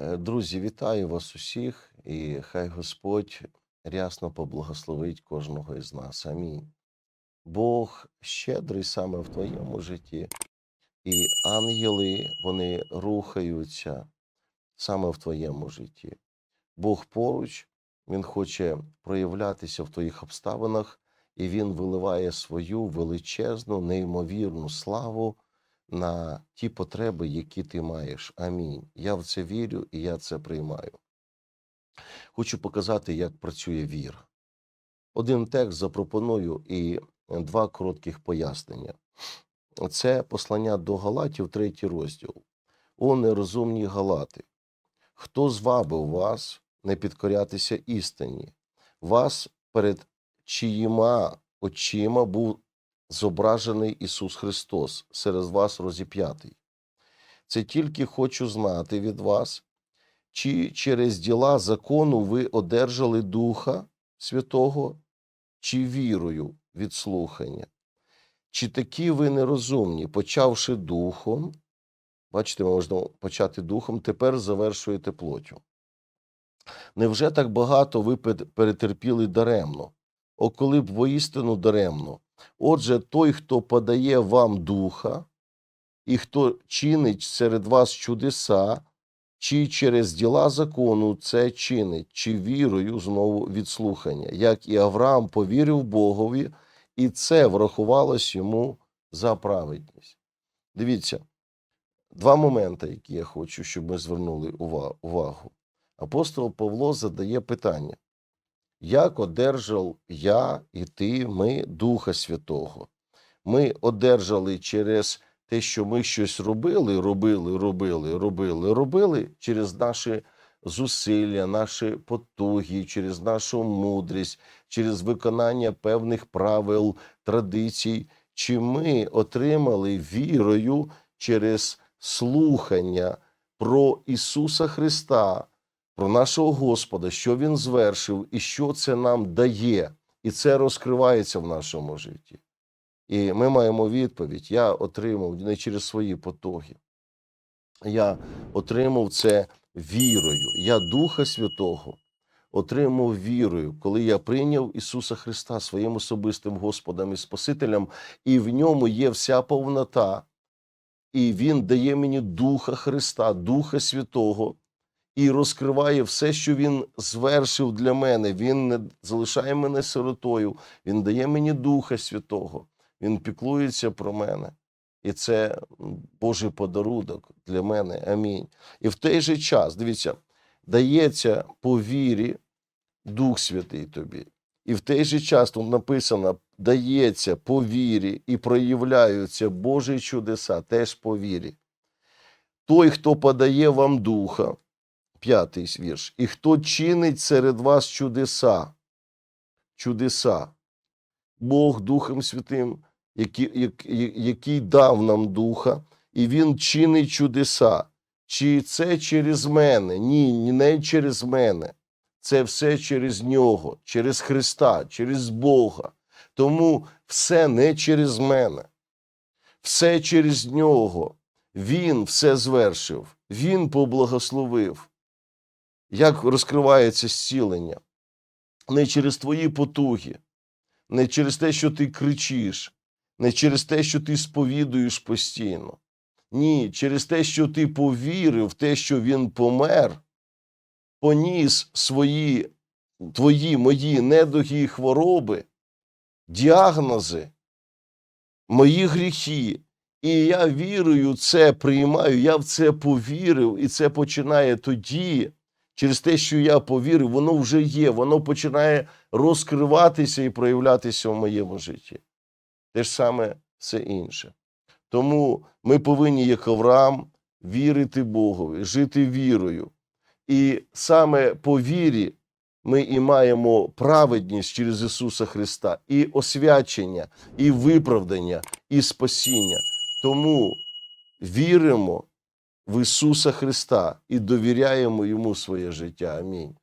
Е, Друзі, вітаю вас усіх, і хай Господь рясно поблагословить кожного із нас. Амінь. Бог щедрий саме в твоєму житті, і ангели вони рухаються саме в твоєму житті. Бог поруч, Він хоче проявлятися в твоїх обставинах, і Він виливає свою величезну, неймовірну славу на ті потреби, які ти маєш. Амінь. Я в це вірю і я це приймаю. Хочу показати, як працює віра. Один текст запропоную і два коротких пояснення. Це послання до Галатів, третій розділ. О нерозумні Галати! Хто звабив вас не підкорятися істині? Вас перед чиїма очима був зображений Ісус Христос, серед вас розіп'ятий. Це тільки хочу знати від вас, чи через діла закону ви одержали Духа Святого, чи вірою від слухання? Чи такі ви нерозумні, почавши духом, бачите, можна почати духом, тепер завершуєте плотю. Невже так багато ви перетерпіли даремно? О, коли б воістину даремно. Отже, той, хто подає вам духа, і хто чинить серед вас чудеса, чи через діла закону це чинить, чи вірою знову від слухання, як і Авраам повірив Богові, і це врахувалось йому за праведність. Дивіться, два моменти, які я хочу, щоб ми звернули увагу. Апостол Павло задає питання: як одержав я і ти, ми Духа Святого? Ми одержали через те, що ми щось робили, робили, робили, робили, робили через наші зусилля, наші потуги, через нашу мудрість, через виконання певних правил, традицій, чи ми отримали вірою через слухання про Ісуса Христа, про нашого Господа, що Він звершив і що це нам дає, і це розкривається в нашому житті. І ми маємо відповідь: я отримав не через свої потуги. Я отримав це вірою. Я Духа Святого отримав вірою, коли я прийняв Ісуса Христа своїм особистим Господом і Спасителем, і в ньому є вся повнота, і Він дає мені Духа Христа, Духа Святого, і розкриває все, що Він звершив для мене. Він не залишає мене сиротою, Він дає мені Духа Святого, Він піклується про мене. І це Божий подарунок для мене. Амінь. І в той же час, дивіться, дається по вірі Дух Святий тобі. І в той же час тут написано: дається по вірі і проявляються Божі чудеса теж по вірі. Той, хто подає вам духа, п'ятий вірш, і хто чинить серед вас чудеса, чудеса, Бог Духом Святим, який, як- який дав нам духа, і Він чинить чудеса. Чи це через мене? Ні, не через мене. Це все через нього, через Христа, через Бога. Тому все не через мене, все через нього. Він все звершив, Він поблагословив. Як розкривається зцілення? Не через твої потуги, не через те, що ти кричиш, не через те, що ти сповідуєш постійно. Ні, через те, що ти повірив в те, що він помер, поніс свої, твої, мої недуги і хвороби, діагнози, мої гріхи. І я вірою це приймаю, я в це повірив, і це починає тоді, через те, що я повірив, воно вже є, воно починає розкриватися і проявлятися в моєму житті. Те ж саме все інше. Тому ми повинні, як Авраам, вірити Богові, жити вірою. І саме по вірі ми і маємо праведність через Ісуса Христа, і освячення, і виправдання, і спасіння. Тому віримо в Ісуса Христа і довіряємо Йому своє життя. Амінь.